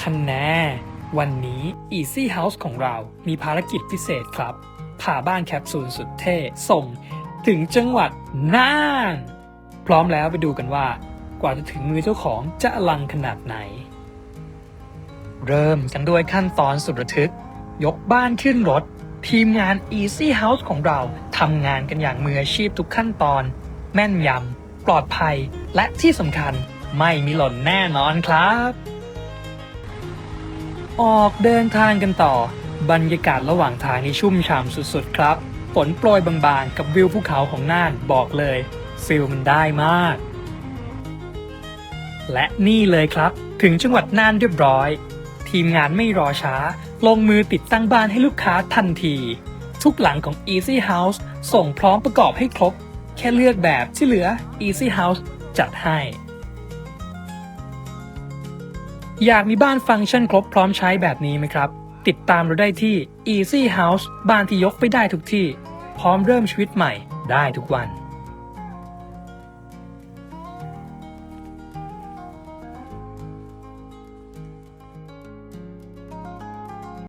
ท่านแน่วันนี้ Easy House ของเรามีภารกิจพิเศษครับพาบ้านแคปซูลสุดเท่ ส่งถึงจังหวัดน่าน พร้อมแล้วไปดูกันว่ากว่าจะถึงมือเจ้าของจะอลังขนาดไหน เริ่มกันด้วยขั้นตอนสุดระทึก ยกบ้านขึ้นรถ ทีมงาน Easy House ของเราทำงานกันอย่างมืออาชีพทุกขั้นตอน แม่นยำปลอดภัยและที่สำคัญไม่มีหล่นแน่นอนครับ ออกเดินทางกันต่อ บรรยากาศระหว่างทางนี่ชุ่มฉ่ำสุดๆครับฝนโปรยบางๆ กับวิวภูเขาของน่านบอกเลยฟิลมันได้มาก และนี่เลยครับ ถึงจังหวัดน่านเรียบร้อย ทีมงานไม่รอช้า ลงมือติดตั้งบ้านให้ลูกค้าทันที ทุกหลังของ Easy House ส่งพร้อมประกอบให้ครบ แค่เลือกแบบที่เหลือ Easy House จัดให้ อยากมีบ้านฟังก์ชันครบพร้อมใช้แบบนี้ไหมครับ ติดตามเราได้ที่ Easy House บ้านที่ยกไปได้ทุกที่ พร้อมเริ่มชีวิตใหม่ได้ทุกวัน